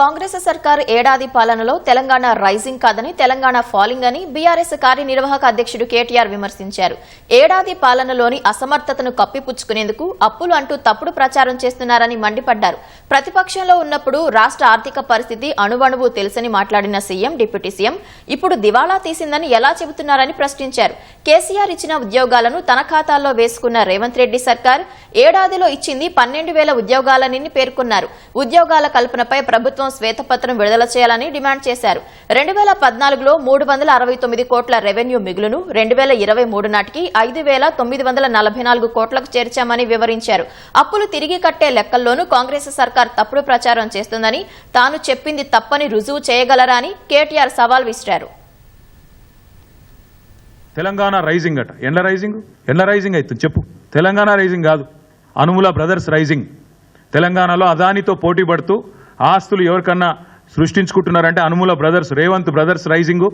కాంగ్రెస్ సర్కార్ ఏడాది పాలనలో తెలంగాణ రైజింగ్ కాదని తెలంగాణ ఫాలింగ్ అని బీఆర్ఎస్ కార్యనిర్వాహక అధ్యక్షుడు కేటీఆర్ విమర్శించారు. ఏడాది పాలనలోని అసమర్థతను కప్పిపుచ్చుకునేందుకు అప్పులు అంటూ తప్పుడు ప్రచారం చేస్తున్నారని మండిపడ్డారు. ప్రతిపక్షంలో ఉన్నప్పుడు రాష్ట్ర ఆర్థిక పరిస్థితి అణువణువు తెలుసని మాట్లాడిన సీఎం డిప్యూటీ సీఎం ఇప్పుడు దివాళా తీసిందని ఎలా చెబుతున్నారని ప్రశ్నించారు. కేసీఆర్ ఇచ్చిన ఉద్యోగాలను తన ఖాతాల్లో వేసుకున్న రేవంత్ రెడ్డి సర్కార్ ఏడాదిలో ఇచ్చింది పన్నెండు వేల ఉద్యోగాలని పేర్కొన్నారు. ఉద్యోగాల కల్పనపై ప్రభుత్వం శ్వేతపత్రం విడుదల చేయాలని డిమాండ్ చేశారు. రెండు వేల పద్నాలుగులో మూడు వందల అరవై తొమ్మిది కోట్ల రెవెన్యూ మిగులును రెండు వేల ఇరవై మూడు నాటికి ఐదు వేల తొమ్మిది వందల నలభై నాలుగు కోట్లకు చేర్చామని వివరించారు. అప్పులు తిరిగి కట్టే లెక్కల్లోనూ కాంగ్రెస్ సర్కార్ తప్పుడు ప్రచారం చేస్తుందని తాను చెప్పింది తప్పని రుజువు చేయగలరా అని కేటీఆర్ సవాల్ విసిరారు. తెలంగాణ రైజింగ్ అట. ఎండ్ల రైజింగ్? ఎండ్ల రైజింగ్ అవుతుంది చెప్పు. తెలంగాణ రైజింగ్ కాదు. Anumula brothers rising. తెలంగాణలో అదానితో పోటీ పడుతూ ఆస్తులు ఎవరికన్నా సృష్టించుకుంటున్నారంటే Anumula brothers Revanth brothers rising.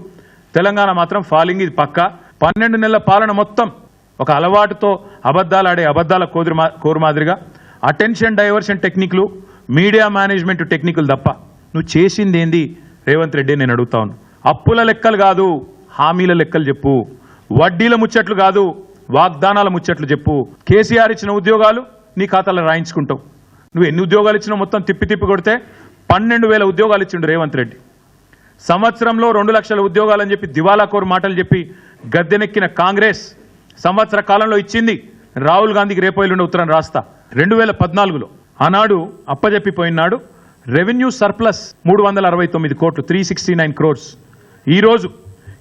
Telangana మాత్రం ఫాలింగ్ ఇది పక్క. పన్నెండు నెలల పాలన మొత్తం ఒక అలవాటుతో అబద్దాలు ఆడే అబద్దాల కోదిరి మా- కోరు మాదిరిగా. అటెన్షన్ డైవర్షన్ టెక్నిక్లు మీడియా మేనేజ్మెంట్ టెక్నిక్లు తప్ప. నువ్వు చేసింది ఏంది రేవంత్ రెడ్డి నేను అడుగుతా అప్పుల లెక్కలు కాదు హామీల లెక్కలు చెప్పు. వడ్డీల ముచ్చట్లు కాదు వాగ్దానాల ముచ్చట్లు చెప్పు. కేసీఆర్ ఇచ్చిన ఉద్యోగాలు నీ ఖాతాలో రాయించుకుంటావు. నువ్వు ఎన్ని ఉద్యోగాలు ఇచ్చినా మొత్తం తిప్పి తిప్పి కొడితే పన్నెండు వేల ఉద్యోగాలు ఇచ్చిండు రేవంత్ రెడ్డి. సంవత్సరంలో రెండు లక్షల ఉద్యోగాలని చెప్పి దివాలా కోరు మాటలు చెప్పి గద్దెనెక్కిన కాంగ్రెస్ సంవత్సర కాలంలో ఇచ్చింది రాహుల్ గాంధీకి రేపు ఉత్తరం రాస్తా. రెండు వేల పద్నాలుగులో ఆనాడు అప్పజెప్పిపోయినాడు రెవెన్యూ సర్ప్లస్ మూడు వందల అరవై తొమ్మిది కోట్లు త్రీ సిక్స్టీ నైన్ క్రోర్స్. ఈరోజు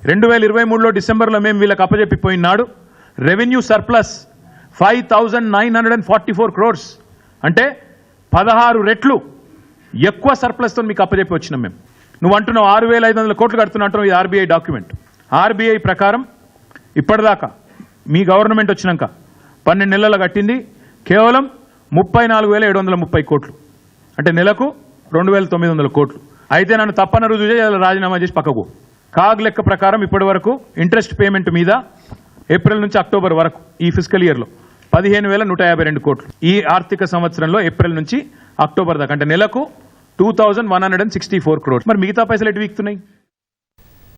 రెండు వేల ఇరవై మూడులో డిసెంబర్లో మేము వీళ్ళకి అప్పజెప్పిపోయినాడు revenue surplus five thousand nine hundred and forty four crores. అంటే పదహారు రెట్లు ఎక్కువ సర్ప్లస్తో మీకు అప్పచెప్పి వచ్చినాం మేము. నువ్వు అంటున్నావు ఆరు వేల ఐదు వందల కోట్లు కడుతున్నా అంటున్నావు ఇది ఆర్బీఐ డాక్యుమెంట్. ఆర్బీఐ ప్రకారం ఇప్పటిదాకా మీ గవర్నమెంట్ వచ్చినాక పన్నెండు నెలలు కట్టింది కేవలం ముప్పై నాలుగు వేల ఏడు వందల ముప్పై కోట్లు. అంటే నెలకు రెండు వేల తొమ్మిది వందల కోట్లు. అయితే నన్ను తప్పన రుజువు చేసి రాజీనామా చేసి పక్కకు కాగ్ లెక్క ప్రకారం ఇప్పటి వరకు ఇంట్రెస్ట్ పేమెంట్ మీద ఏప్రిల్ నుంచి అక్టోబర్ వరకు ఈ ఫిజికల్ ఇయర్లో. పదిహేను వేల నూట యాభై రెండు కోట్లు. ఈ ఆర్థిక సంవత్సరంలో ఏప్రిల్ నుంచి అక్టోబర్ దాకా అంటే నెలకు two thousand one hundred and sixty four crore మరి మిగతా పైసలు ఎటు వీక్తున్నాయి?